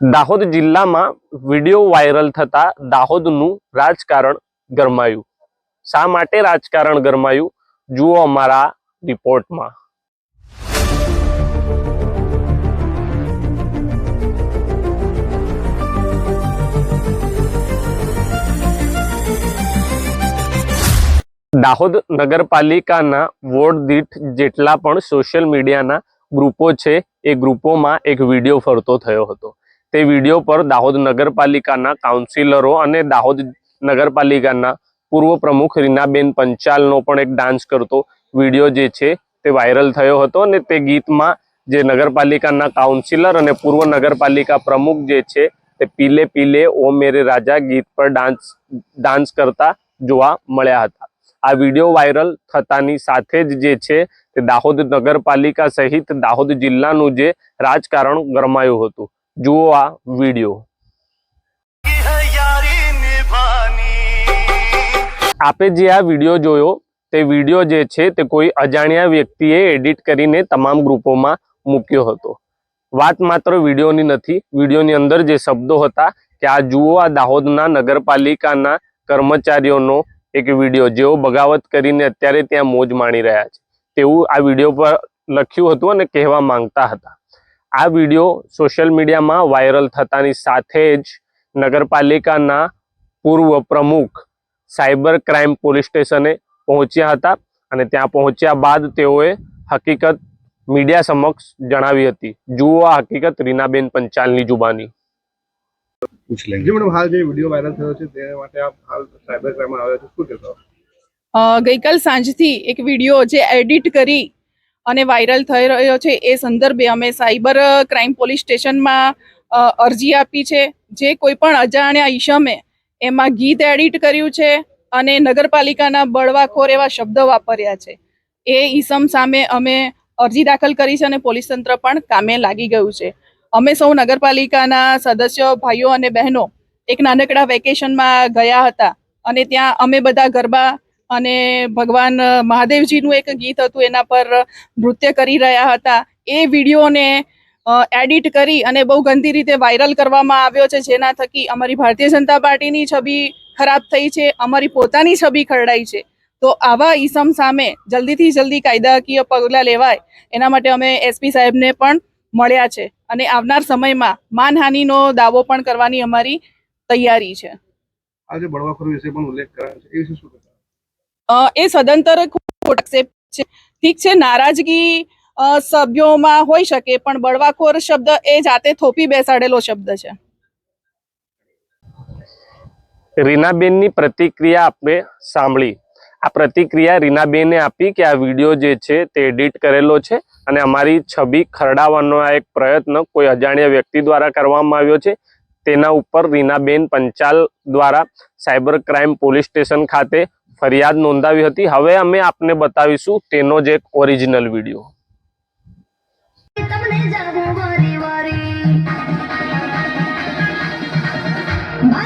દાહોદ જિલ્લામાં video viral થતા દાહોદનું રાજકારણ ગરમાયું. શા માટે રાજકારણ ગરમાયું? જુઓ અમારા રિપોર્ટમાં. દાહોદ નગરપાલિકાના વોર્ડ દીઠ જેટલા પણ સોશિયલ મીડિયાના ગ્રુપો છે, એ ગ્રુપોમાં એક વીડિયો ફરતો થયો હતો. તે વીડિયો પર દાહોદ નગરપાલિકાના કાઉન્સિલરો અને દાહોદ નગરપાલિકાના પૂર્વ પ્રમુખ રીનાબેન પંચાલનો પણ એક ડાન્સ કરતો વીડિયો જે છે તે વાયરલ થયો હતો અને તે ગીતમાં જે નગરપાલિકાના કાઉન્સિલર અને પૂર્વ નગરપાલિકા પ્રમુખ જે છે તે પીલે પીલે ઓ મેરે રાજા ગીત પર ડાન્સ ડાન્સ કરતા જોવા મળ્યા હતા. આ વીડિયો વાયરલ થતાની સાથે જ જે છે તે દાહોદ નગરપાલિકા સહિત દાહોદ જિલ્લાનું જે રાજકારણ ગરમાયું હતું. જુઓ આ વીડિયો. આપે જે આ વીડિયો જોયો, તે વીડિયો જે છે, તે કોઈ અજાણ્યા વ્યક્તિએ એડિટ કરીને તમામ ગ્રુપોમાં મૂક્યો હતો. વાત માત્ર વિડીયોની નથી, વિડીયોની અંદર જે શબ્દો હતા કે આ જુઓ આ દાહોદના નગરપાલિકાના કર્મચારીઓનો એક વીડિયો. જેઓ બગાવત કરીને અત્યારે ત્યાં મોજ માણી રહ્યા છે. તેવું આ વીડિયો પર લખ્યું હતું અને કહેવા માંગતા હતા. આ વીડિયો સોશિયલ મીડિયામાં વાયરલ થતાની સાથે જ નગરપાલિકાના પૂર્વ પ્રમુખ સાયબર ક્રાઇમ પોલીસ સ્ટેશને પહોંચ્યા હતા અને ત્યાં પહોંચ્યા બાદ તેઓએ હકીકત મીડિયા સમક્ષ જણાવી હતી. જુઓ આ હકીકત રીનાબેન પંચાલની જુબાની. પૂછ લેંગે જી મેડમ હાલ જે વીડિયો વાયરલ થયો છે તે માટે આપ હાલ સાયબર ક્રાઇમમાં આવ્યા છો. શું કહેશો? ગઈકાલ સાંજથી એક વીડિયો જે એડિટ કરી અને વાયરલ થઈ રહ્યો છે એ સંદર્ભે અમે સાયબર ક્રાઇમ પોલીસ સ્ટેશનમાં અરજી આપી છે. જે કોઈ પણ અજાણ્યા ઈશમે એમાં ગીત એડિટ કર્યું છે અને નગરપાલિકાના બળવાખોર એવા શબ્દો વાપર્યા છે. એ ઈસમ સામે અમે અરજી દાખલ કરી છે અને પોલીસ તંત્ર પણ કામે લાગી ગયું છે. અમે સૌ નગરપાલિકાના સદસ્યો, ભાઈઓ અને બહેનો એક નાનકડા વેકેશનમાં ગયા હતા અને ત્યાં અમે બધા ગરબા અને ભગવાન મહાદેવજીનું એક ગીત હતું, એના પર નૃત્ય કરી રહ્યા હતા. એ વિડીયોને એડિટ કરી અને બહુ ગંદી રીતે વાયરલ કરવામાં આવ્યો છે, જેના થકી અમારી ભારતીય જનતા પાર્ટીની છબી ખરાબ થઈ છે, અમારી પોતાની છબી ખરડાઈ છે. તો આવા ઈસમ સામે જલ્દીથી જલ્દી કાયદાકીય પગલાં લેવાય, એના માટે અમે એસપી સાહેબને પણ મળ્યા છે. અને આવનાર સમયમાં માનહાનિનો દાવો પણ કરવાની અમારી તૈયારી છે. આજે બળવાખોરી વિશે પણ ઉલ્લેખ કરાયો છે. એ વિશે શું એ સદંતર ખોટ accept છે. ઠીક છે, નારાજગી સભ્યોમાં હોઈ શકે, પણ બળવાખોર શબ્દ એ જાતે થોપી બેસાડેલો શબ્દ છે. રીનાબેનની પ્રતિક્રિયા આપણે સાંભળી. આ પ્રતિક્રિયા રીનાબેને આપી કે આ વીડિયો જે છે તે એડિટ કરેલો છે અને અમારી છબી ખરડાવવાનો આ એક પ્રયત્ન કોઈ અજાણ્યા વ્યક્તિ દ્વારા કરવામાં આવ્યો છે. તેના ઉપર રીનાબેન પંચાલ દ્વારા સાયબર ક્રાઇમ પોલીસ સ્ટેશન ખાતે ફરિયાદ નોંધાવી હતી. હવે અમે આપને બતાવીશું તેનો જ એક ઓરિજિનલ વીડિયો